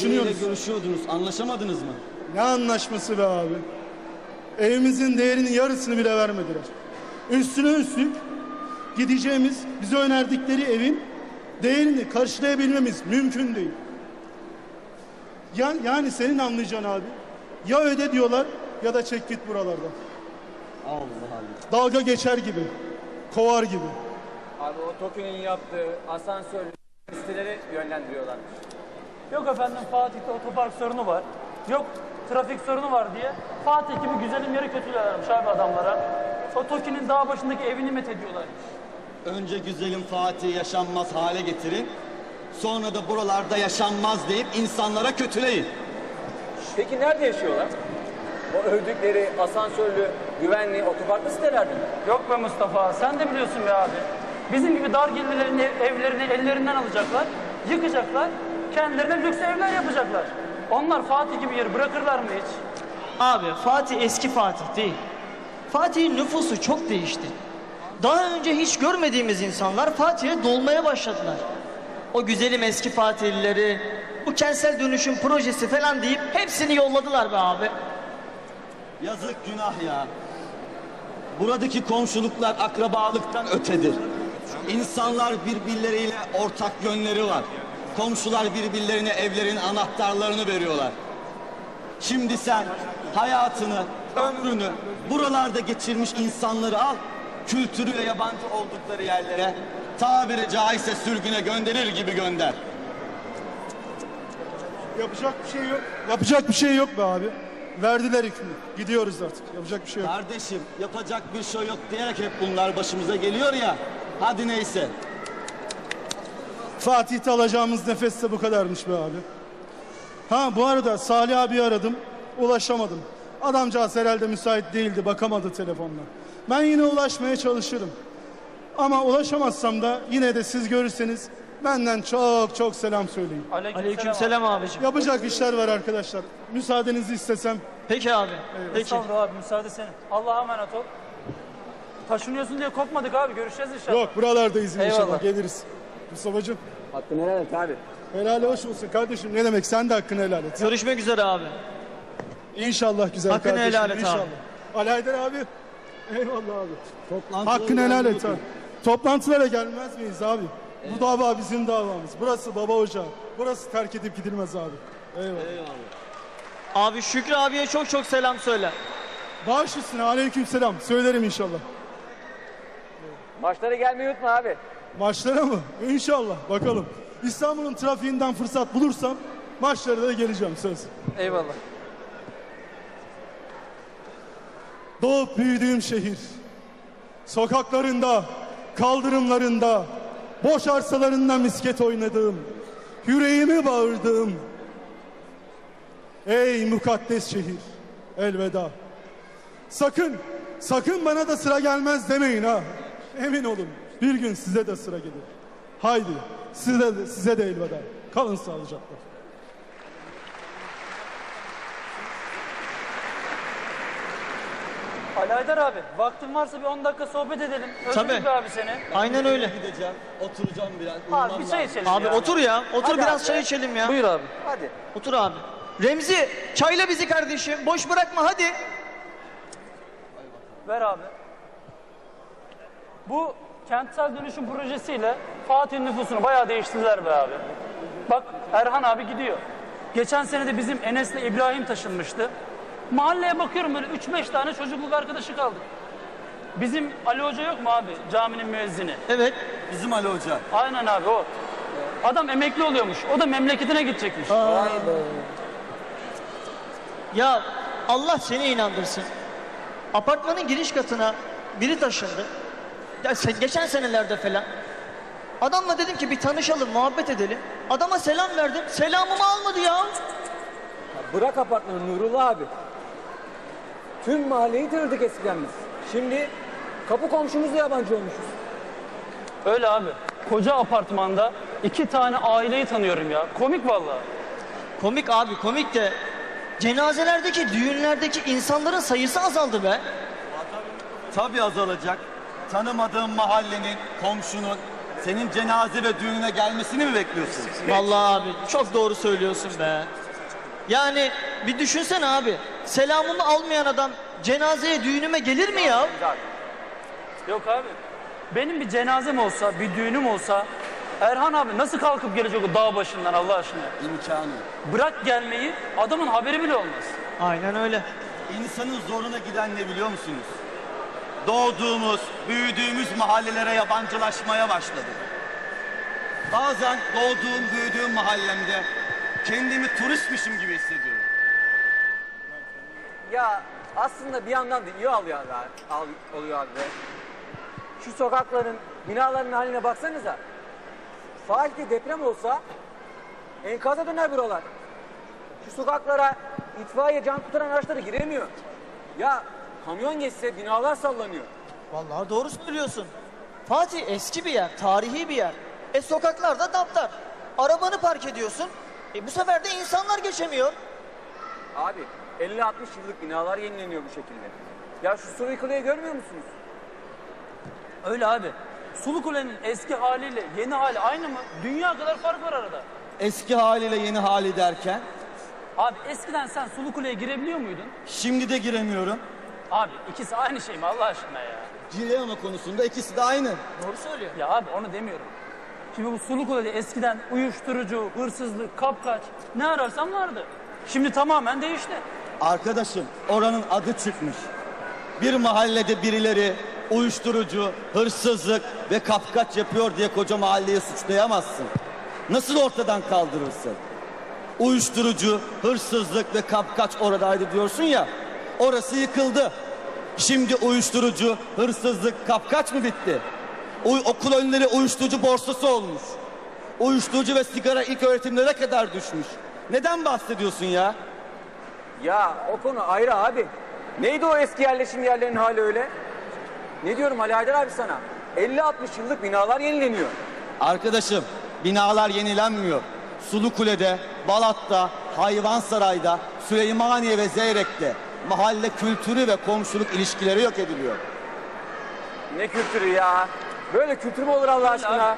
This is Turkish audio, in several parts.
Düşünüyoruz. görüşüyordunuz, anlaşamadınız mı? Ne anlaşması be abi? Evimizin değerinin yarısını bile vermediler. Üstüne üstlük gideceğimiz, bize önerdikleri evin değerini karşılayabilmemiz mümkün değil. Ya, yani senin anlayacağın abi. Ya öde diyorlar ya da çek git buralardan. Allah Allah. Dalga geçer gibi, kovar gibi. Abi o Tokyo'nun yaptığı asansör siteleri yönlendiriyorlarmış. Yok efendim Fatih'te otopark sorunu var. Yok trafik sorunu var diye Fatih gibi güzelim yeri kötülüyorlarmış abi adamlara. O Toki'nin dağ başındaki evini met ediyorlarmış. Önce güzelim Fatih'i yaşanmaz hale getirin. Sonra da buralarda yaşanmaz deyip insanlara kötüleyin. Peki nerede yaşıyorlar? O övdükleri asansörlü, güvenli, otoparklı sitelerde mi? Yok be Mustafa sen de biliyorsun be abi. Bizim gibi dar gelirlerin ev- evlerini ellerinden alacaklar, yıkacaklar, kendilerine lüks evler yapacaklar. Onlar Fatih gibi yer bırakırlar mı hiç? Abi Fatih eski Fatih değil. Fatih'in nüfusu çok değişti. Daha önce hiç görmediğimiz insanlar Fatih'e dolmaya başladılar. O güzelim eski Fatihlileri, bu kentsel dönüşüm projesi falan deyip hepsini yolladılar be abi. Yazık günah ya. Buradaki komşuluklar akrabalıktan ötedir. İnsanlar birbirleriyle ortak yönleri var. Komşular birbirlerine evlerin anahtarlarını veriyorlar. Şimdi sen hayatını, ömrünü buralarda geçirmiş insanları al, kültürü ve yabancı oldukları yerlere tabiri caizse sürgüne gönderir gibi gönder. Yapacak bir şey yok. Yapacak bir şey yok be abi. Verdiler hükmü. Gidiyoruz artık. Yapacak bir şey yok. Kardeşim yapacak bir şey yok diyerek hep bunlar başımıza geliyor ya. Hadi neyse. Fatih'te alacağımız nefes de bu kadarmış be abi. Ha bu arada Salih abi aradım. Ulaşamadım. Adamcağız herhalde müsait değildi. Bakamadı telefonla. Ben yine ulaşmaya çalışırım. Ama ulaşamazsam da yine de siz görürseniz benden çok çok selam söyleyin. Aleykümselam abicim. Yapacak işler var arkadaşlar. Müsaadenizi istesem. Peki abi. Peki. Estağfurullah abi müsaade senin. Allah'a emanet ol. Taşınıyorsun diye korkmadık abi görüşeceğiz inşallah. Yok buralardayız inşallah. Eyvallah. Geliriz. Mustafa'cığım Hakkını helal et abi. helal hoş olsun kardeşim. Ne demek sen de hakkını helal et. Görüşmek üzere abi. İnşallah güzel Hakkını kardeşim. helal et abi. inşallah. Ali Haydar abi. Eyvallah abi. Toplantıları Hakkını helal et abi. Toplantılara gelmez miyiz abi? Bu dava bizim davamız. Burası baba ocağı. Burası terk edip gidilmez abi. Eyvallah. Abi Şükrü abiye çok çok selam söyle. Bağış üstüne aleyküm selam. Söylerim inşallah. Maçlara gelmeyi unutma abi. Maçlara mı? İnşallah. Bakalım. İstanbul'un trafiğinden fırsat bulursam maçlara da geleceğim söz. Eyvallah. Doğup büyüdüğüm şehir. Sokaklarında, kaldırımlarında, boş arsalarında misket oynadığım, yüreğimi bağırdığım. Ey mukaddes şehir, elveda. Sakın, sakın bana da sıra gelmez demeyin ha. Emin olun, bir gün size de sıra gelir. Haydi, size de, size de elveda. Kalın sağlıcakla. Ali Haydar abi vaktin varsa bir 10 dakika sohbet edelim. Özledik Tabii. be abi seni. Aynen öyle. Gideceğim, oturacağım biraz. Abi bir çay içelim Abi ya. otur ya. Otur Hadi biraz abi. çay içelim ya. Buyur abi. Hadi. Otur abi. Remzi çayla bizi kardeşim. Boş bırakma hadi. Ver abi. Bu kentsel dönüşüm projesiyle Fatih nüfusunu bayağı değiştirdiler be abi. Bak Erhan abi gidiyor. Geçen sene de bizim Enes'le İbrahim taşınmıştı. Mahalleye bakıyorum böyle 3-5 tane çocukluk arkadaşı kaldı. Bizim Ali Hoca yok mu abi? Caminin müezzini. Evet. Bizim Ali Hoca. Aynen abi o. Adam emekli oluyormuş. O da memleketine gidecekmiş. Ya Allah seni inandırsın. Apartmanın giriş katına biri taşındı. Ya sen, geçen senelerde falan. Adamla dedim ki bir tanışalım, muhabbet edelim. Adama selam verdim. Selamımı almadı ya. Bırak apartmanı Nurullah abi. Tüm mahalleyi tanırdık eskiden biz. Şimdi kapı komşumuzla yabancı olmuşuz. Öyle abi. Koca apartmanda iki tane aileyi tanıyorum ya. Komik vallahi. Komik abi, komik de cenazelerdeki, düğünlerdeki insanların sayısı azaldı be. Tabii azalacak. Tanımadığın mahallenin, komşunun Senin cenaze ve düğününe gelmesini mi bekliyorsun? Vallahi abi çok doğru söylüyorsun be. Yani bir düşünsene abi. Selamımı almayan adam cenazeye düğünüme gelir mi ya? Yok abi. Benim bir cenazem olsa, bir düğünüm olsa Erhan abi nasıl kalkıp gelecek o dağ başından Allah aşkına? İmkanı. Bırak gelmeyi adamın haberi bile olmaz. Aynen öyle. İnsanın zoruna giden ne biliyor musunuz? Doğduğumuz, büyüdüğümüz mahallelere yabancılaşmaya başladı. Bazen doğduğum, büyüdüğüm mahallemde kendimi turistmişim gibi hissediyorum. Ya aslında bir yandan da iyi alıyor abi, al, oluyor abi. Şu sokakların, binaların haline baksanıza. Fatih'te deprem olsa enkaza döner buralar. Şu sokaklara itfaiye can kurtaran araçları giremiyor. Ya kamyon geçse binalar sallanıyor. Vallahi doğru söylüyorsun. Fatih eski bir yer, tarihi bir yer. E sokaklarda daptar. Arabanı park ediyorsun. E bu sefer de insanlar geçemiyor. Abi 50-60 yıllık binalar yenileniyor bu şekilde. Ya şu Suri Kale'yi görmüyor musunuz? Öyle abi. Sulu Kule'nin eski haliyle yeni hali aynı mı? Dünya kadar fark var arada. Eski haliyle yeni hali derken Abi eskiden sen Sulu Kule'ye girebiliyor muydun? şimdi de giremiyorum. Abi ikisi aynı şey mi Allah aşkına ya? Cileona konusunda ikisi de aynı. Doğru söylüyor. Ya abi onu demiyorum. Şimdi bu Sulu Kule'de eskiden uyuşturucu, hırsızlık, kapkaç ne ararsan vardı. Şimdi tamamen değişti. Arkadaşım oranın adı çıkmış. Bir mahallede birileri uyuşturucu, hırsızlık ve kapkaç yapıyor diye koca mahalleyi suçlayamazsın. Nasıl ortadan kaldırırsın? Uyuşturucu, hırsızlık ve kapkaç oradaydı diyorsun ya. Orası yıkıldı. Şimdi uyuşturucu, hırsızlık, kapkaç mı bitti? Uy- okul önleri uyuşturucu borsası olmuş. Uyuşturucu ve sigara ilk öğretimlere kadar düşmüş. Neden bahsediyorsun ya? Ya o konu ayrı abi. Neydi o eski yerleşim yerlerinin hali öyle? Ne diyorum Ali Haydar abi sana? 50-60 yıllık binalar yenileniyor. Arkadaşım binalar yenilenmiyor. Sulu Kule'de, Balat'ta, Hayvansaray'da, Süleymaniye ve Zeyrek'te mahalle kültürü ve komşuluk ilişkileri yok ediliyor. Ne kültürü ya? Böyle kültür mü olur Allah aşkına?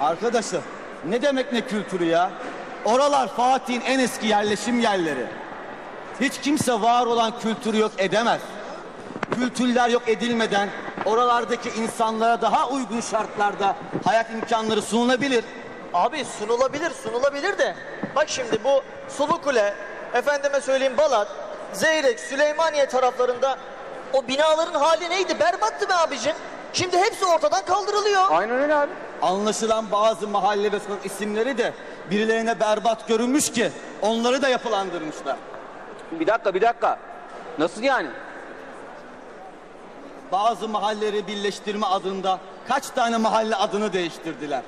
Arkadaşım ne demek ne kültürü ya? Oralar Fatih'in en eski yerleşim yerleri. Hiç kimse var olan kültürü yok edemez. Kültürler yok edilmeden oralardaki insanlara daha uygun şartlarda hayat imkanları sunulabilir. Abi sunulabilir, sunulabilir de. Bak şimdi bu Sulu Kule, efendime söyleyeyim Balat, Zeyrek, Süleymaniye taraflarında o binaların hali neydi? Berbattı be abicim. Şimdi hepsi ortadan kaldırılıyor. Aynen öyle abi. Anlaşılan bazı mahalle ve sokak isimleri de birilerine berbat görünmüş ki onları da yapılandırmışlar. Bir dakika bir dakika. Nasıl yani? Bazı mahalleleri birleştirme adında kaç tane mahalle adını değiştirdiler.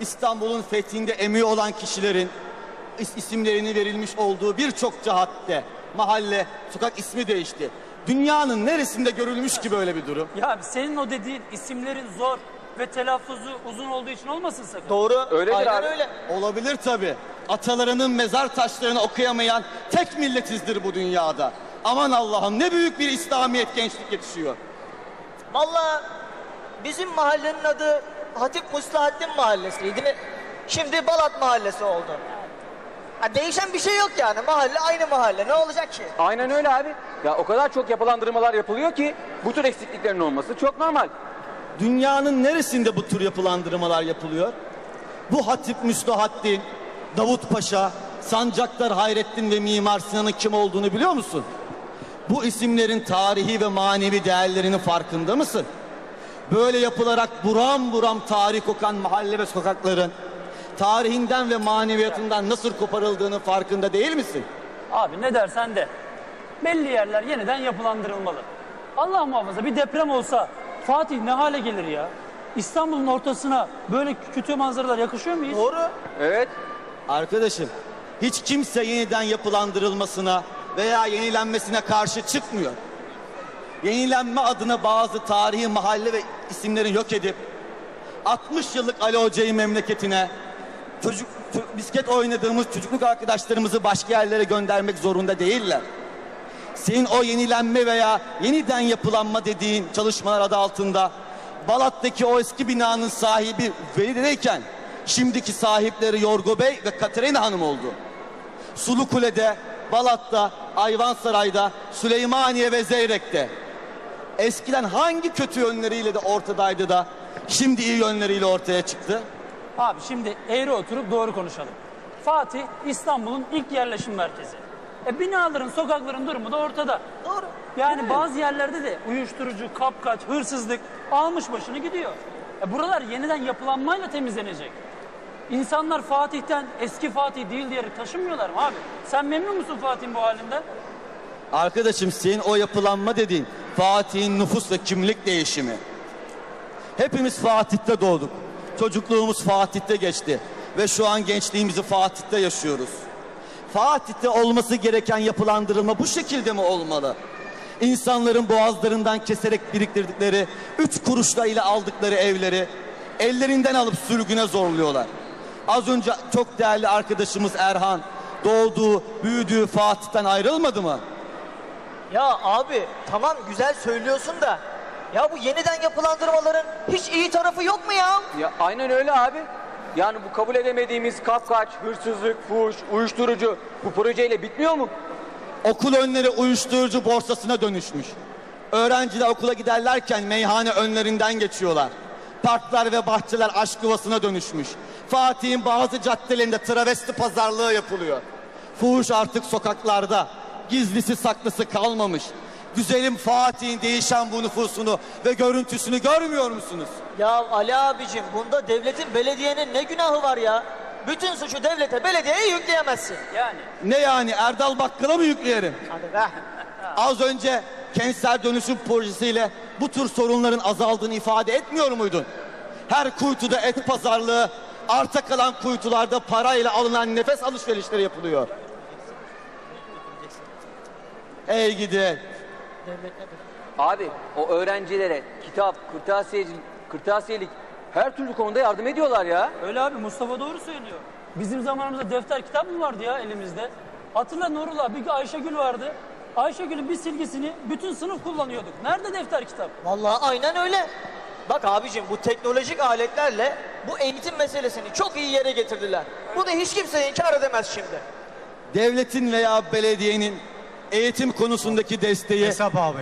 İstanbul'un fethinde emeği olan kişilerin is- isimlerini verilmiş olduğu birçok cihatte mahalle, sokak ismi değişti. Dünyanın neresinde görülmüş ki böyle bir durum? Ya senin o dediğin isimlerin zor ve telaffuzu uzun olduğu için olmasın sakın. Doğru. Öyledir Aynen abi. öyle. Olabilir tabi. Atalarının mezar taşlarını okuyamayan tek milletizdir bu dünyada. Aman Allah'ım ne büyük bir İslamiyet gençlik yetişiyor. Vallahi bizim mahallenin adı Hatip Muslahattin Mahallesi'ydi. Şimdi Balat Mahallesi oldu. Ha, değişen bir şey yok yani. Mahalle aynı mahalle. Ne olacak ki? Aynen öyle abi. Ya o kadar çok yapılandırmalar yapılıyor ki bu tür eksikliklerin olması çok normal. Dünyanın neresinde bu tür yapılandırmalar yapılıyor? Bu Hatip Müslahattin, Davut Paşa, Sancaktar Hayrettin ve Mimar Sinan'ın kim olduğunu biliyor musun? Bu isimlerin tarihi ve manevi değerlerinin farkında mısın? Böyle yapılarak buram buram tarih kokan mahalle ve sokakların tarihinden ve maneviyatından nasıl koparıldığının farkında değil misin? Abi ne dersen de belli yerler yeniden yapılandırılmalı. Allah muhafaza bir deprem olsa Fatih ne hale gelir ya? İstanbul'un ortasına böyle kötü manzaralar yakışıyor mu hiç? Doğru. Evet. Arkadaşım hiç kimse yeniden yapılandırılmasına veya yenilenmesine karşı çıkmıyor. Yenilenme adına bazı tarihi mahalle ve isimleri yok edip 60 yıllık Ali Hoca'yı memleketine çocuk ço- bisiklet oynadığımız çocukluk arkadaşlarımızı başka yerlere göndermek zorunda değiller. Senin o yenilenme veya yeniden yapılanma dediğin çalışmalar adı altında Balat'taki o eski binanın sahibi Veli'deyken şimdiki sahipleri Yorgo Bey ve Katerina Hanım oldu. Sulu Kule'de, Balat'ta, Ayvansaray'da, Süleymaniye ve Zeyrek'te. Eskiden hangi kötü yönleriyle de ortadaydı da şimdi iyi yönleriyle ortaya çıktı? Abi şimdi eğri oturup doğru konuşalım. Fatih İstanbul'un ilk yerleşim merkezi. E binaların, sokakların durumu da ortada. Doğru. Yani bazı yerlerde de uyuşturucu, kapkaç, hırsızlık almış başını gidiyor. E buralar yeniden yapılanmayla temizlenecek. İnsanlar Fatih'ten eski Fatih değil diyerek taşınmıyorlar mı abi? Sen memnun musun Fatih'in bu halinden? Arkadaşım senin o yapılanma dediğin Fatih'in nüfus ve kimlik değişimi. Hepimiz Fatih'te doğduk. Çocukluğumuz Fatih'te geçti. Ve şu an gençliğimizi Fatih'te yaşıyoruz. Fatih'te olması gereken yapılandırılma bu şekilde mi olmalı? İnsanların boğazlarından keserek biriktirdikleri üç kuruşla ile aldıkları evleri ellerinden alıp sürgüne zorluyorlar. Az önce çok değerli arkadaşımız Erhan doğduğu, büyüdüğü Fatih'ten ayrılmadı mı? Ya abi tamam güzel söylüyorsun da ya bu yeniden yapılandırmaların hiç iyi tarafı yok mu ya? Ya aynen öyle abi. Yani bu kabul edemediğimiz kapkaç, hırsızlık, fuhuş, uyuşturucu bu projeyle bitmiyor mu? Okul önleri uyuşturucu borsasına dönüşmüş. Öğrenciler okula giderlerken meyhane önlerinden geçiyorlar. Parklar ve bahçeler aşk yuvasına dönüşmüş. Fatih'in bazı caddelerinde travesti pazarlığı yapılıyor. Fuhuş artık sokaklarda. Gizlisi saklısı kalmamış. Güzelim Fatih'in değişen bu nüfusunu ve görüntüsünü görmüyor musunuz? Ya Ali abicim bunda devletin belediyenin ne günahı var ya? Bütün suçu devlete belediyeye yükleyemezsin. Yani Ne yani Erdal Bakkal'a mı yükleyelim? Hadi be. Az önce kentsel dönüşüm projesiyle bu tür sorunların azaldığını ifade etmiyor muydun? Her kuytuda et pazarlığı, arta kalan kuytularda parayla alınan nefes alışverişleri yapılıyor. Ey gidi. Abi o öğrencilere kitap, kırtasiyecilik, kırtasiyelik her türlü konuda yardım ediyorlar ya. öyle abi Mustafa doğru söylüyor. Bizim zamanımızda defter kitap mı vardı ya elimizde? Hatırla Nurullah bir Ayşegül vardı. Ayşegül'ün bir silgisini bütün sınıf kullanıyorduk. Nerede defter kitap? Vallahi aynen öyle. Bak abicim bu teknolojik aletlerle bu eğitim meselesini çok iyi yere getirdiler. Bunu hiç kimse inkar edemez şimdi. Devletin veya belediyenin eğitim konusundaki desteği Hesap abi.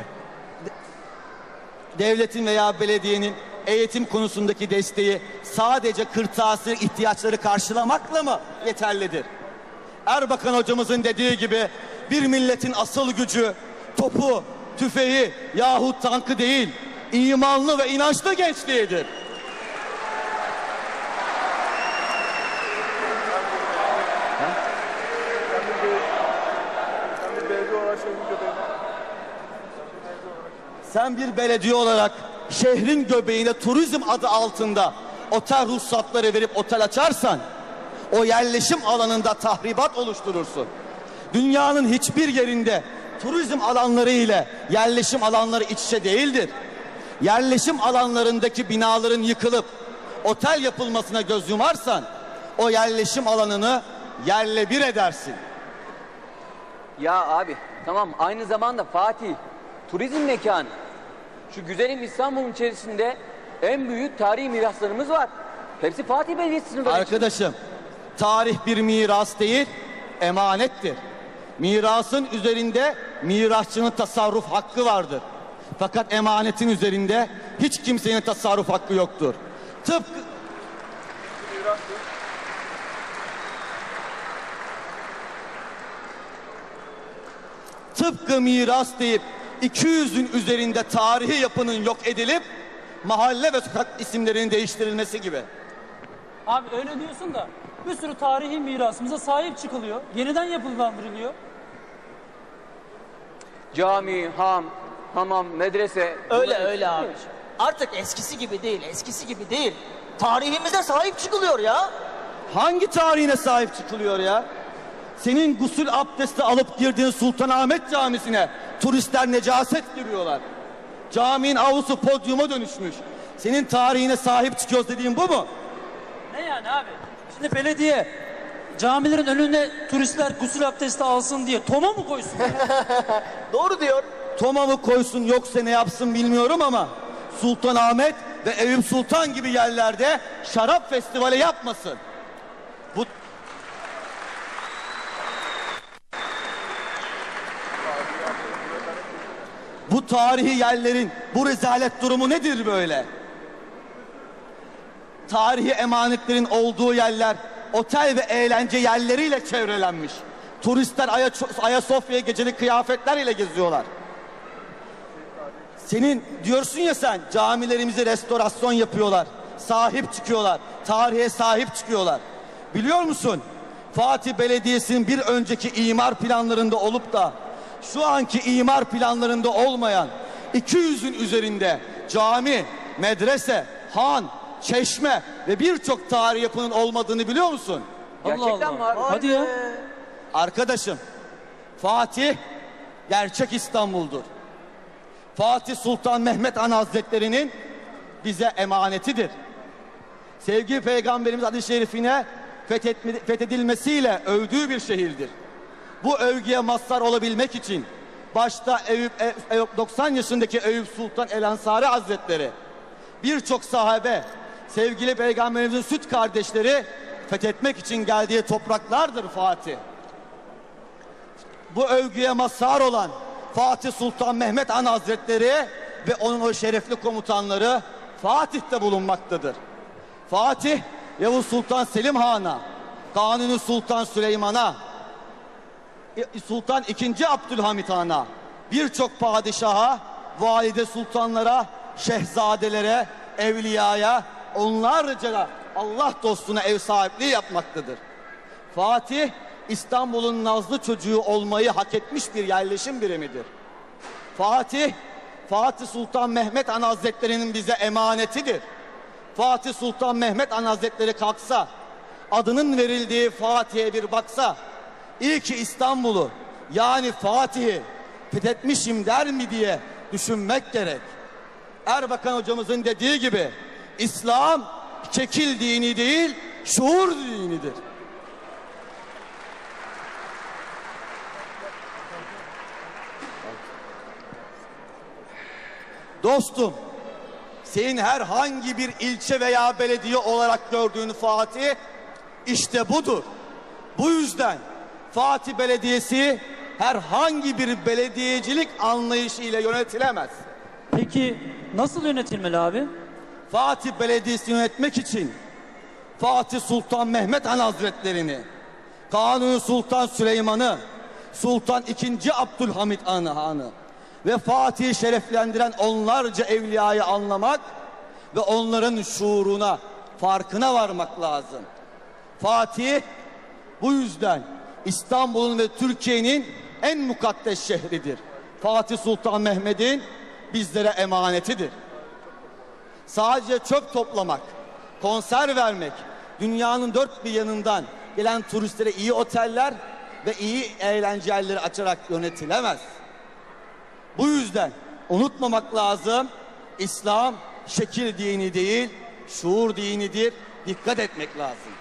devletin veya belediyenin eğitim konusundaki desteği sadece kırtasiye ihtiyaçları karşılamakla mı yeterlidir? Erbakan hocamızın dediği gibi bir milletin asıl gücü topu, tüfeği yahut tankı değil, imanlı ve inançlı gençliğidir. Sen bir belediye olarak şehrin göbeğine turizm adı altında otel ruhsatları verip otel açarsan o yerleşim alanında tahribat oluşturursun. Dünyanın hiçbir yerinde turizm alanları ile yerleşim alanları iç içe değildir. Yerleşim alanlarındaki binaların yıkılıp otel yapılmasına göz yumarsan o yerleşim alanını yerle bir edersin. Ya abi tamam aynı zamanda Fatih turizm mekanı. Şu güzelim İstanbul'un içerisinde en büyük tarihi miraslarımız var. Hepsi Fatih Belediyesi sınırları. içinde. Arkadaşım, tarih bir miras değil, emanettir. Mirasın üzerinde mirasçının tasarruf hakkı vardır. Fakat emanetin üzerinde hiç kimsenin tasarruf hakkı yoktur. Tıpkı Tıpkı miras deyip 200'ün üzerinde tarihi yapının yok edilip mahalle ve sokak isimlerinin değiştirilmesi gibi. Abi öyle diyorsun da bir sürü tarihi mirasımıza sahip çıkılıyor. Yeniden yapılandırılıyor. Cami, ham, hamam, medrese. Öyle bunlar- öyle abi. Artık eskisi gibi değil, eskisi gibi değil. Tarihimize sahip çıkılıyor ya. Hangi tarihine sahip çıkılıyor ya? Senin gusül abdesti alıp girdiğin Sultanahmet Camisi'ne turistler necaset giriyorlar. Caminin avlusu podyuma dönüşmüş. Senin tarihine sahip çıkıyoruz dediğin bu mu? Ne yani abi? Şimdi belediye camilerin önüne turistler gusül abdesti alsın diye toma mı koysun? Doğru diyor. Toma mı koysun yoksa ne yapsın bilmiyorum ama Sultanahmet ve Eyüp Sultan gibi yerlerde şarap festivali yapmasın. Bu Tarihi yerlerin bu rezalet durumu nedir böyle? Tarihi emanetlerin olduğu yerler otel ve eğlence yerleriyle çevrelenmiş. Turistler Aya- Ayasofya'ya gecelik kıyafetlerle geziyorlar. Senin diyorsun ya sen camilerimizi restorasyon yapıyorlar. Sahip çıkıyorlar. Tarihe sahip çıkıyorlar. Biliyor musun? Fatih Belediyesi'nin bir önceki imar planlarında olup da şu anki imar planlarında olmayan 200'ün üzerinde cami, medrese, han, çeşme ve birçok tarih yapının olmadığını biliyor musun? Gerçekten mi abi? Hadi ya. Arkadaşım Fatih gerçek İstanbul'dur. Fatih Sultan Mehmet Han Hazretleri'nin bize emanetidir. Sevgili Peygamberimiz hadis-i şerifine fethedilmesiyle övdüğü bir şehirdir. Bu övgüye mazhar olabilmek için başta Eyüp, E- Eyüp 90 yaşındaki Eyüp Sultan El Ensari Hazretleri birçok sahabe sevgili peygamberimizin süt kardeşleri fethetmek için geldiği topraklardır Fatih bu övgüye mazhar olan Fatih Sultan Mehmet Han Hazretleri ve onun o şerefli komutanları Fatih'te bulunmaktadır. Fatih Yavuz Sultan Selim Han'a, Kanuni Sultan Süleyman'a, Sultan II. Abdülhamit Han'a, birçok padişaha, valide sultanlara, şehzadelere, evliyaya, onlarca Allah dostuna ev sahipliği yapmaktadır. Fatih İstanbul'un nazlı çocuğu olmayı hak etmiş bir yerleşim birimidir. Fatih, Fatih Sultan Mehmet Han Hazretleri'nin bize emanetidir. Fatih Sultan Mehmet Han Hazretleri kalksa, adının verildiği Fatih'e bir baksa, iyi ki İstanbul'u yani Fatih'i fethetmişim der mi diye düşünmek gerek. Erbakan hocamızın dediği gibi İslam şekil dini değil, şuur dinidir. Dostum, senin herhangi bir ilçe veya belediye olarak gördüğün Fatih işte budur. Bu yüzden Fatih Belediyesi herhangi bir belediyecilik anlayışı ile yönetilemez. Peki nasıl yönetilmeli abi? Fatih Belediyesi yönetmek için Fatih Sultan Mehmet Han Hazretlerini, Kanuni Sultan Süleyman'ı, Sultan II. Abdülhamit Han- Han'ı ve Fatih'i şereflendiren onlarca evliyayı anlamak ve onların şuuruna, farkına varmak lazım. Fatih bu yüzden İstanbul'un ve Türkiye'nin en mukaddes şehridir. Fatih Sultan Mehmet'in bizlere emanetidir. Sadece çöp toplamak, konser vermek, dünyanın dört bir yanından gelen turistlere iyi oteller ve iyi eğlence yerleri açarak yönetilemez. Bu yüzden unutmamak lazım. İslam şekil dini değil, şuur dinidir. Dikkat etmek lazım.